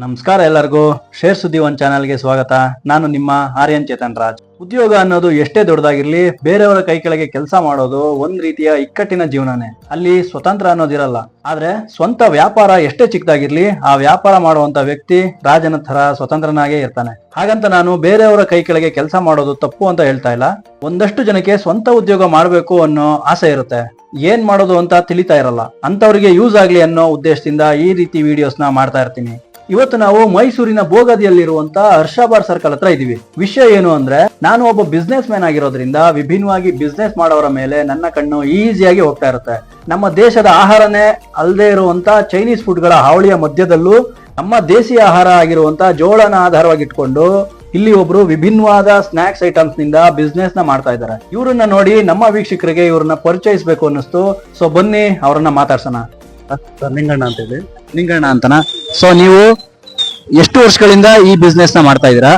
ನಮಸ್ಕಾರ ಎಲ್ಲರಿಗೂ. ಶೇರ್ ಸುದ್ದಿ ಒನ್ ಚಾನಲ್ಗೆ ಸ್ವಾಗತ. ನಾನು ನಿಮ್ಮ ಆರ್ಯನ್ ಚೇತನ್ ರಾಜ್. ಉದ್ಯೋಗ ಅನ್ನೋದು ಎಷ್ಟೇ ದೊಡ್ಡದಾಗಿರ್ಲಿ, ಬೇರೆಯವರ ಕೈ ಕೆಳಗೆ ಕೆಲಸ ಮಾಡೋದು ಒಂದ್ ರೀತಿಯ ಇಕ್ಕಟ್ಟಿನ ಜೀವನನೇ. ಅಲ್ಲಿ ಸ್ವತಂತ್ರ ಅನ್ನೋದಿರಲ್ಲ ಆದ್ರೆ ಸ್ವಂತ ವ್ಯಾಪಾರ ಎಷ್ಟೇ ಚಿಕ್ಕದಾಗಿರ್ಲಿ, ಆ ವ್ಯಾಪಾರ ಮಾಡುವಂತ ವ್ಯಕ್ತಿ ರಾಜನ ತರ ಸ್ವತಂತ್ರನಾಗೇ ಇರ್ತಾನೆ. ಹಾಗಂತ ನಾನು ಬೇರೆಯವರ ಕೈ ಕೆಳಗೆ ಕೆಲಸ ಮಾಡೋದು ತಪ್ಪು ಅಂತ ಹೇಳ್ತಾ ಇಲ್ಲ. ಒಂದಷ್ಟು ಜನಕ್ಕೆ ಸ್ವಂತ ಉದ್ಯೋಗ ಮಾಡಬೇಕು ಅನ್ನೋ ಆಸೆ ಇರುತ್ತೆ. ಏನ್ ಮಾಡೋದು ಅಂತ ತಿಳಿತಾ ಇರಲ್ಲ. ಅಂತವರಿಗೆ ಯೂಸ್ ಆಗ್ಲಿ ಅನ್ನೋ ಉದ್ದೇಶದಿಂದ ಈ ರೀತಿ ವಿಡಿಯೋಸ್ನ ಮಾಡ್ತಾ ಇರ್ತೀನಿ. ಇವತ್ತು ನಾವು ಮೈಸೂರಿನ ಬೋಗದಿಯಲ್ಲಿರುವಂತ ಹರ್ಷಾಬಾರ್ ಸರ್ಕಲ್ ಹತ್ರ ಇದೀವಿ. ವಿಷಯ ಏನು ಅಂದ್ರೆ ನಾನು ಒಬ್ಬ ಬಿಸ್ನೆಸ್ ಮ್ಯಾನ್ ಆಗಿರೋದ್ರಿಂದ ವಿಭಿನ್ನವಾಗಿ ಬಿಸ್ನೆಸ್ ಮಾಡೋರ ಮೇಲೆ ನನ್ನ ಕಣ್ಣು ಈಸಿಯಾಗಿ ಹೋಗ್ತಾ ಇರುತ್ತೆ. ನಮ್ಮ ದೇಶದ ಆಹಾರನೇ ಅಲ್ಲದೆ ಇರುವಂತ ಚೈನೀಸ್ ಫುಡ್ಗಳ ಹಾವಳಿಯ ಮಧ್ಯದಲ್ಲೂ ನಮ್ಮ ದೇಸಿ ಆಹಾರ ಆಗಿರುವಂತ ಜೋಳನ ಆಧಾರವಾಗಿ ಇಟ್ಕೊಂಡು ಇಲ್ಲಿ ಒಬ್ರು ವಿಭಿನ್ನವಾದ ಸ್ನಾಕ್ಸ್ ಐಟಮ್ಸ್ನಿಂದ ಬಿಸ್ನೆಸ್ನ ಮಾಡ್ತಾ ಇದ್ದಾರೆ. ಇವರನ್ನ ನೋಡಿ ನಮ್ಮ ವೀಕ್ಷಕರಿಗೆ ಇವ್ರನ್ನ ಪರಿಚಯಿಸಬೇಕು ಅನ್ನಿಸ್ತು. ಸೊ ಬನ್ನಿ ಅವ್ರನ್ನ ಮಾತಾಡ್ಸೋಣ. ಲಿಂಗಣ್ಣ ನಿಂಗಣ್ಣ ಅಂತ ಹೇಳಿ ನಿಂಗಣ್ಣ ಅಂತನಾ? ಸೊ ನೀವು ಎಷ್ಟು ವರ್ಷಗಳಿಂದ ಈ ಬಿಸ್ನೆಸ್ನ ಮಾಡ್ತಾ ಇದ್ದೀರಾ?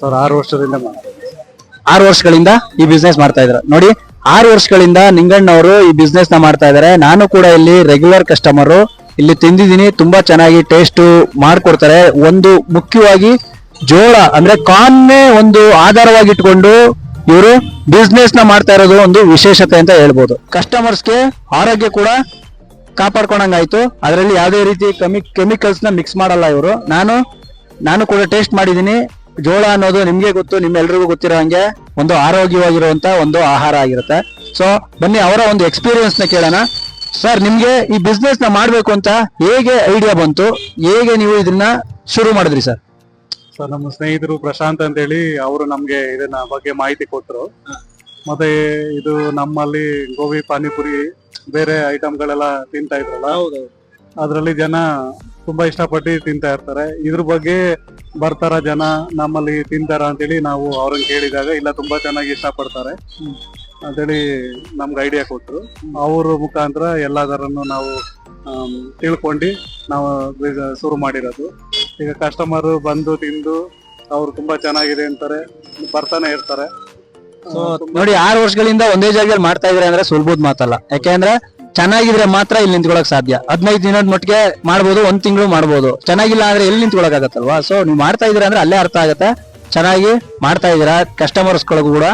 ಸರ್ ಆರು ವರ್ಷದಿಂದ ಆರು ವರ್ಷಗಳಿಂದ ಈ ಬಿಸ್ನೆಸ್ ಮಾಡ್ತಾ ಇದ್ದೀರಾ? ನೋಡಿ ಆರು ವರ್ಷಗಳಿಂದ ನಿಂಗಣ್ಣ ಅವರು ಈ ಬಿಸ್ನೆಸ್ನ ಮಾಡ್ತಾ ಇದ್ದಾರೆ. ನಾನು ಕೂಡ ಇಲ್ಲಿ ರೆಗ್ಯುಲರ್ ಕಸ್ಟಮರು ಇಲ್ಲಿ ತಿಂದಿದ್ದೀನಿ ತುಂಬಾ ಚೆನ್ನಾಗಿ ಟೇಸ್ಟ್ ಮಾಡ್ಕೊಡ್ತಾರೆ. ಒಂದು ಮುಖ್ಯವಾಗಿ ಜೋಳ ಅಂದ್ರೆ ಕಾನ್ನೇ ಒಂದು ಆಧಾರವಾಗಿ ಇಟ್ಕೊಂಡು ಇವರು ಬಿಸ್ನೆಸ್ನ ಮಾಡ್ತಾ ಇರೋದು ಒಂದು ವಿಶೇಷತೆ ಅಂತ ಹೇಳ್ಬೋದು. ಕಸ್ಟಮರ್ಸ್ಗೆ ಆರೋಗ್ಯ ಕೂಡ ಕಾಪಾಡ್ಕೊಂಡಂಗಾಯ್ತು. ಅದರಲ್ಲಿ ಯಾವುದೇ ರೀತಿ ಕೆಮಿ ಕೆಮಿಕಲ್ಸ್ನ ಮಿಕ್ಸ್ ಮಾಡಲ್ಲ ಇವರು. ನಾನು ನಾನು ಕೂಡ ಟೇಸ್ಟ್ ಮಾಡಿದ್ದೀನಿ ಜೋಳ ಅನ್ನೋದು ನಿಮಗೆ ಗೊತ್ತು, ನಿಮ್ಮೆಲ್ರಿಗೂ ಗೊತ್ತಿರೋ ಹಂಗೆ ಒಂದು ಆರೋಗ್ಯವಾಗಿರುವಂತ ಒಂದು ಆಹಾರ ಆಗಿರುತ್ತೆ. ಸೊ ಬನ್ನಿ ಅವರ ಒಂದು ಎಕ್ಸ್ಪೀರಿಯನ್ಸ್ನ ಕೇಳೋಣ. ಸರ್ ನಿಮ್ಗೆ ಈ ಬಿಸ್ನೆಸ್ನ ಮಾಡ್ಬೇಕು ಅಂತ ಹೇಗೆ ಐಡಿಯಾ ಬಂತು? ಹೇಗೆ ನೀವು ಇದನ್ನ ಶುರು ಮಾಡಿದ್ರಿ ಸರ್ ಸರ್ ನಮ್ಮ ಸ್ನೇಹಿತರು ಪ್ರಶಾಂತ್ ಅಂತ ಹೇಳಿ ಅವರು ನಮ್ಗೆ ಇದನ್ನ ಬಗ್ಗೆ ಮಾಹಿತಿ ಕೊಟ್ಟರು ಮತ್ತೆ ಇದು ನಮ್ಮಲ್ಲಿ ಗೋಬಿ ಪಾನಿಪುರಿ ಬೇರೆ ಐಟಮ್ಗಳೆಲ್ಲ ತಿಂತಾ ಇದ್ರಲ್ಲ? ಅದರಲ್ಲಿ ಜನ ತುಂಬಾ ಇಷ್ಟಪಟ್ಟು ತಿಂತಾ ಇರ್ತಾರೆ. ಇದ್ರ ಬಗ್ಗೆ ಬರ್ತಾರ ಜನ ನಮ್ಮಲ್ಲಿ ತಿಂತಾರ ಅಂತೇಳಿ ನಾವು ಅವ್ರನ್ನ ಕೇಳಿದಾಗ ಇಲ್ಲ ತುಂಬಾ ಚೆನ್ನಾಗಿ ಇಷ್ಟಪಡ್ತಾರೆ. ಅಂತೇಳಿ ನಮ್ಗೆ ಐಡಿಯಾ ಕೊಟ್ರು. ಅವ್ರ ಮುಖಾಂತರ ಎಲ್ಲದರನ್ನು ನಾವು ತಿಳ್ಕೊಂಡು ನಾವು ಶುರು ಮಾಡಿರೋದು. ಈಗ ಕಸ್ಟಮರ್ ಬಂದು ತಿಂದು ಅವ್ರು ತುಂಬಾ ಚೆನ್ನಾಗಿದೆ ಅಂತಾರೆ ಬರ್ತಾನೆ ಇರ್ತಾರೆ. ಸೊ ನೋಡಿ ಆರು ವರ್ಷಗಳಿಂದ ಒಂದೇ ಜಾಗದಲ್ಲಿ ಮಾಡ್ತಾ ಇದ್ರೆ ಅಂದ್ರೆ ಸುಲಭದ ಮಾತಲ್ಲ. ಯಾಕೆಂದ್ರೆ ಚೆನ್ನಾಗಿದ್ರೆ ಮಾತ್ರ ಇಲ್ಲಿ ನಿಂತ್ಕೊಳಕ್ ಸಾಧ್ಯ. ಹದಿನೈದು ದಿನದ ಮಟ್ಟಿಗೆ ಮಾಡ್ಬೋದು ಒಂದ್ ತಿಂಗಳು ಮಾಡ್ಬೋದು. ಚೆನ್ನಾಗಿಲ್ಲ ಅಂದ್ರೆ ಎಲ್ಲಿ ನಿಂತ್ಕೊಳಕ್ ಆಗತ್ತಲ್ವಾ? ಸೊ ನೀವು ಮಾಡ್ತಾ ಇದ್ರೆ ಅಂದ್ರೆ ಅಲ್ಲೇ ಅರ್ಥ ಆಗತ್ತೆ. ಚೆನ್ನಾಗಿ ಮಾಡ್ತಾ ಇದೀರಾ ಕಸ್ಟಮರ್ಸ್ಗಳಿಗೂ ಕೂಡ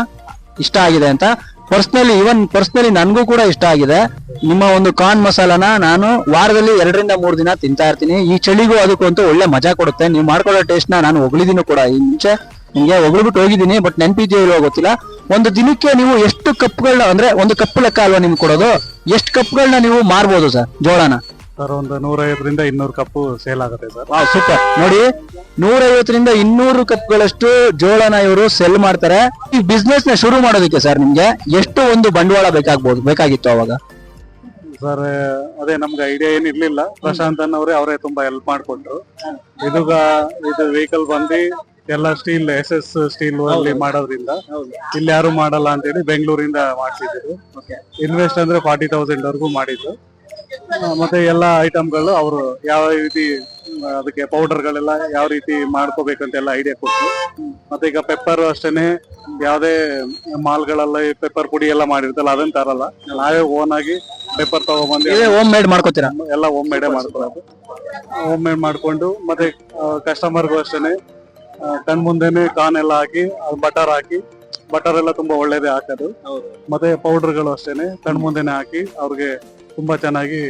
ಇಷ್ಟ ಆಗಿದೆ ಅಂತ. ಪರ್ಸ್ನಲಿ ಇವನ್ ಪರ್ಸ್ನಲಿ ನನಗೂ ಕೂಡ ಇಷ್ಟ ಆಗಿದೆ. ನಿಮ್ಮ ಒಂದು ಕಾರ್ನ್ ಮಸಾಲಾನ ನಾನು ವಾರದಲ್ಲಿ ಎರಡರಿಂದ ಮೂರು ದಿನ ತಿಂತಾ ಇರ್ತೀನಿ. ಈ ಚಳಿಗೂ ಅದಕ್ಕೂ ಅಂತೂ ಒಳ್ಳೆ ಮಜಾ ಕೊಡುತ್ತೆ. ನೀವು ಮಾಡ್ಕೊಳ್ಳೋ ಟೇಸ್ಟ್ ನಾನು ಹೊಗಳಿದೀನಿ ಕೂಡ. ಈ ಮುಂಚೆ ನಿಮ್ಗೆ ಹೊಗಳ್ಬಿಟ್ಟು ಹೋಗಿದ್ದೀನಿ ಬಟ್ ನೆನಪಿದೆಯೋ ಇಲ್ವೋ ಗೊತ್ತಿಲ್ಲ. ಒಂದು ದಿನಕ್ಕೆ ನೀವು ಎಷ್ಟು ಕಪ್ಗಳನ್ನ ಅಂದ್ರೆ ಒಂದು ಕಪ್ ಲೆಕ್ಕ ಅಲ್ವಾ ನಿಮ್ಗೆ ಕೊಡೋದು? ಎಷ್ಟು ಕಪ್ಗಳನ್ನ ನೀವು ಮಾರ್ಬೋದು ಸರ್ ಜೋಳನ? ಸರ್ ಒಂದು ನೂರೈವತ್ತರಿಂದ ಇನ್ನೂರು ಕಪ್ಪು ಸೇಲ್ ಆಗುತ್ತೆ ಸರ್. ವಾವ್ ಸೂಪರ್ ನೋಡಿ ನೂರೈವತ್ತರಿಂದ ಇನ್ನೂರು ಕಪ್ಗಳಷ್ಟು ಜೋಳನ ಇವರು ಸೆಲ್ ಮಾಡ್ತಾರೆ. ಈ ಬಿಸ್ನೆಸ್ನ ಶುರು ಮಾಡೋದಕ್ಕೆ ಸರ್ ನಿಮ್ಗೆ ಎಷ್ಟು ಒಂದು ಬಂಡವಾಳ ಬೇಕಾಗ್ಬೋದು ಬೇಕಾಗಿತ್ತು ಅವಾಗ? ಸರ್ ಅದೇ ನಮ್ಗೆ ಐಡಿಯಾ ಏನ್ ಇರ್ಲಿಲ್ಲ. ಪ್ರಶಾಂತ್ ಅನ್ನೋರೇ ಅವರೇ ತುಂಬಾ ಹೆಲ್ಪ್ ಮಾಡ್ಕೊಟ್ರು ಇದು ಇದು ವೆಹಿಕಲ್ ಬಂದು ಎಲ್ಲ ಸ್ಟೀಲ್ ಎಸ್ ಎಸ್ ಸ್ಟೀಲ್ ಅಲ್ಲಿ ಮಾಡೋದ್ರಿಂದ. ಇಲ್ಲಿ ಯಾರು ಮಾಡಲ್ಲ ಅಂತ ಹೇಳಿ ಬೆಂಗಳೂರಿಂದ ಮಾಡ್ಸಿದ್ರು. ಇನ್ವೆಸ್ಟ್ ಅಂದ್ರೆ ಫಾರ್ಟಿ ತೌಸಂಡ್ ವರೆಗೂ ಮಾಡಿದ್ರು ಮತ್ತೆ ಎಲ್ಲ ಐಟಮ್ಗಳು ಅವರು ಯಾವ ರೀತಿ ಅದಕ್ಕೆ ಅದಕ್ಕೆ ಪೌಡರ್ಗಳೆಲ್ಲ ಯಾವ ರೀತಿ ಮಾಡ್ಕೋಬೇಕಂತೆಲ್ಲ ಐಡಿಯಾ ಕೊಟ್ಟರು ಮತ್ತೆ ಈಗ ಪೆಪ್ಪರ್ ಅಷ್ಟೇನೆ ಯಾವ್ದೇ ಮಾಲ್ಗಳಲ್ಲಿ ಪೆಪ್ಪರ್ ಪುಡಿ ಎಲ್ಲ ಮಾಡಿರ್ತಲ್ಲ ಅದನ್ನ ತರಲ್ಲ. ನಾವೇ ಓನ್ ಆಗಿ ಪೆಪ್ಪರ್ ತಗೊಂಡ್ಬಂದು ಹೋಮ್ ಮೇಡ್ ಮಾಡ್ಕೋತೀರಾ? ಎಲ್ಲ ಹೋಮ್ ಮೇಡೇ ಮಾಡ್ಕೊಳ್ಳೋದು ಹೋಮ್ ಮೇಡ್ ಮಾಡ್ಕೊಂಡು ಮತ್ತೆ ಕಸ್ಟಮರ್ಗೂ ಅಷ್ಟೇನೆ. ಆ, ಕಣ್ ಮುಂದೆನೆ ಕಾನ್ ಎಲ್ಲ ಹಾಕಿ ಬಟರ್ ಹಾಕಿ ಬಟರ್ ಎಲ್ಲ ತುಂಬಾ ಒಳ್ಳೇದೇ ಹಾಕೋದು. ಮತ್ತೆ ಪೌಡರ್ಗಳು ಅಷ್ಟೇನೆ ಕಣ್ ಮುಂದೆನೆ ಹಾಕಿ ಅವ್ರಿಗೆ ತುಂಬಾ ಚೆನ್ನಾಗಿ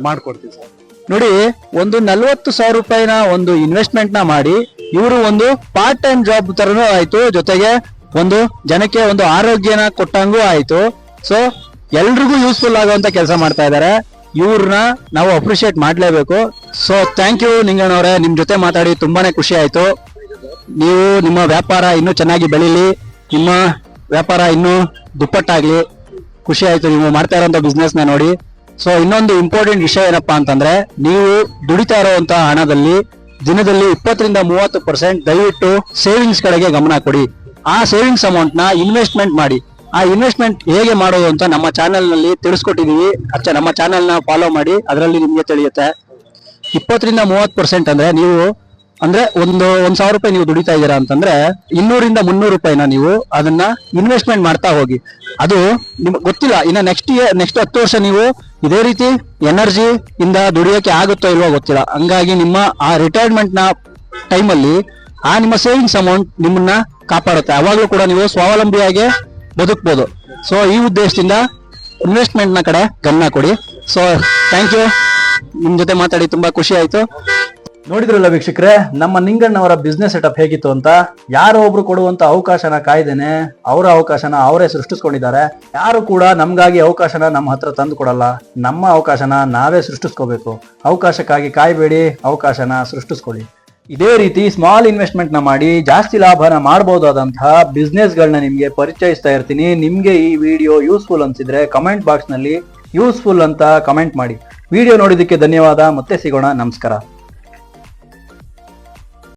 ಮಾಡ್ಕೊಡ್ತೀವಿ ಸರ್. ನೋಡಿ ಒಂದು ನಲ್ವತ್ತು ಸಾವಿರ ರೂಪಾಯಿನ ಒಂದು ಇನ್ವೆಸ್ಟ್ಮೆಂಟ್ನ ಮಾಡಿ ಇವರು ಒಂದು ಪಾರ್ಟ್ ಟೈಮ್ ಜಾಬ್ ತರನೂ ಆಯ್ತು ಜೊತೆಗೆ ಒಂದು ಜನಕ್ಕೆ ಒಂದು ಆರೋಗ್ಯನ ಕೊಟ್ಟಂಗೂ ಆಯ್ತು. ಸೊ ಎಲ್ರಿಗೂ ಯೂಸ್ಫುಲ್ ಆಗುವಂತ ಕೆಲಸ ಮಾಡ್ತಾ ಇದ್ದಾರೆ ಇವ್ರನ್ನ ನಾವು ಅಪ್ರಿಶಿಯೇಟ್ ಮಾಡ್ಲೇಬೇಕು. ಸೊ ಥ್ಯಾಂಕ್ ಯು ನಿಂಗಣ್ಣವ್ರೆ. ನಿಮ್ ಜೊತೆ ಮಾತಾಡಿ ತುಂಬಾನೇ ಖುಷಿ ಆಯ್ತು. ನೀವು ನಿಮ್ಮ ವ್ಯಾಪಾರ ಇನ್ನೂ ಚೆನ್ನಾಗಿ ಬೆಳೀಲಿ, ನಿಮ್ಮ ವ್ಯಾಪಾರ ಇನ್ನೂ ದುಪ್ಪಟ್ಟಾಗ್ಲಿ, ಖುಷಿ ಆಯ್ತು ನೀವು ಮಾಡ್ತಾ ಇರೋಂಥ ಬಿಸ್ನೆಸ್ನ ನೋಡಿ. ಸೊ ಇನ್ನೊಂದು ಇಂಪಾರ್ಟೆಂಟ್ ವಿಷಯ ಏನಪ್ಪಾ ಅಂತಂದ್ರೆ, ನೀವು ದುಡಿತಾ ಇರುವಂತಹ ಹಣದಲ್ಲಿ ದಿನದಲ್ಲಿ ಇಪ್ಪತ್ತರಿಂದ ಮೂವತ್ತು ಪರ್ಸೆಂಟ್ ದಯವಿಟ್ಟು ಸೇವಿಂಗ್ಸ್ ಕಡೆಗೆ ಗಮನ ಕೊಡಿ. ಆ ಸೇವಿಂಗ್ಸ್ ಅಮೌಂಟ್ನ ಇನ್ವೆಸ್ಟ್ಮೆಂಟ್ ಮಾಡಿ. ಆ ಇನ್ವೆಸ್ಟ್ಮೆಂಟ್ ಹೇಗೆ ಮಾಡೋದು ಅಂತ ನಮ್ಮ ಚಾನೆಲ್ನಲ್ಲಿ ತಿಳಿಸ್ಕೊಟ್ಟಿದೀವಿ. ನಮ್ಮ ಚಾನೆಲ್ನ ಫಾಲೋ ಮಾಡಿ. ಅದರಲ್ಲಿ ನಿಮ್ಗೆ ತಿಳಿಯುತ್ತೆ. ಇಪ್ಪತ್ತರಿಂದ ಮೂವತ್ತು ಪರ್ಸೆಂಟ್ ಅಂದ್ರೆ ನೀವು ಅಂದ್ರೆ ಒಂದು, ಒಂದ್ ಸಾವಿರ ರೂಪಾಯಿ ನೀವು ದುಡಿತಾ ಇದ್ದೀರಾ ಅಂತಂದ್ರೆ ಇನ್ನೂರಿಂದ ಮುನ್ನೂರು ರೂಪಾಯಿನ ನೀವು ಅದನ್ನ ಇನ್ವೆಸ್ಟ್ಮೆಂಟ್ ಮಾಡ್ತಾ ಹೋಗಿ. ಅದು ನಿಮ್ಗೆ ಗೊತ್ತಿಲ್ಲ, ಇನ್ನ ನೆಕ್ಸ್ಟ್ ಇಯರ್ ನೆಕ್ಸ್ಟ್ ಹತ್ತು ವರ್ಷ ನೀವು ಇದೇ ರೀತಿ ಎನರ್ಜಿ ಇಂದ ದುಡಿಯೋಕೆ ಆಗುತ್ತೋ ಇಲ್ವೋ ಗೊತ್ತಿಲ್ಲ. ಹಂಗಾಗಿ ನಿಮ್ಮ ಆ ರಿಟೈರ್ಮೆಂಟ್ನ ಟೈಮಲ್ಲಿ ಆ ನಿಮ್ಮ ಸೇವಿಂಗ್ಸ್ ಅಮೌಂಟ್ ನಿಮ್ಮನ್ನ ಕಾಪಾಡುತ್ತೆ. ಅವಾಗಲೂ ಕೂಡ ನೀವು ಸ್ವಾವಲಂಬಿಯಾಗಿ ಬದುಕ್ಬೋದು. ಸೊ ಈ ಉದ್ದೇಶದಿಂದ ಇನ್ವೆಸ್ಟ್ಮೆಂಟ್ನ ಕಡೆ ಗಮನ ಕೊಡಿ. ಸೊ ಥ್ಯಾಂಕ್ ಯು ನಿಮ್ ಜೊತೆ ಮಾತಾಡಿ ತುಂಬಾ ಖುಷಿ ಆಯ್ತು. ನೋಡಿದ್ರಲ್ಲ ವೀಕ್ಷಕರೇ, ನಮ್ಮ ನಿಂಗಣ್ಣವರ ಬಿಸ್ನೆಸ್ ಸೆಟಪ್ ಹೇಗಿತ್ತು ಅಂತ? ಯಾರೋ ಒಬ್ರು ಕೊಡುವಂತ ಅವಕಾಶನ ಕಾಯ್ದೇನೆ, ಅವರ ಅವಕಾಶನ ಅವರೇ ಸೃಷ್ಟಿಸ್ಕೊಂಡಿದ್ದಾರೆ. ಯಾರು ಕೂಡ ನಮ್ಗಾಗಿ ಅವಕಾಶನ ನಮ್ಮ ಹತ್ರ ತಂದು ಕೊಡಲ್ಲ. ನಮ್ಮ ಅವಕಾಶನ ನಾವೇ ಸೃಷ್ಟಿಸ್ಕೋಬೇಕು. ಅವಕಾಶಕ್ಕಾಗಿ ಕಾಯ್ಬೇಡಿ, ಅವಕಾಶನ ಸೃಷ್ಟಿಸ್ಕೊಳ್ಳಿ. ಇದೇ ರೀತಿ ಸ್ಮಾಲ್ ಇನ್ವೆಸ್ಟ್ಮೆಂಟ್ನ ಮಾಡಿ, ಜಾಸ್ತಿ ಲಾಭನ ಮಾಡಬಹುದಾದಂತಹ ಬಿಸ್ನೆಸ್ ಗಳನ್ನ ನಿಮ್ಗೆ ಪರಿಚಯಿಸ್ತಾ ಇರ್ತೀನಿ. ನಿಮ್ಗೆ ಈ ವಿಡಿಯೋ ಯೂಸ್ಫುಲ್ ಅನ್ಸಿದ್ರೆ ಕಮೆಂಟ್ ಬಾಕ್ಸ್ನಲ್ಲಿ ಯೂಸ್ಫುಲ್ ಅಂತ ಕಮೆಂಟ್ ಮಾಡಿ. ವಿಡಿಯೋ ನೋಡಿದಕ್ಕೆ ಧನ್ಯವಾದ. ಮತ್ತೆ ಸಿಗೋಣ. ನಮಸ್ಕಾರ.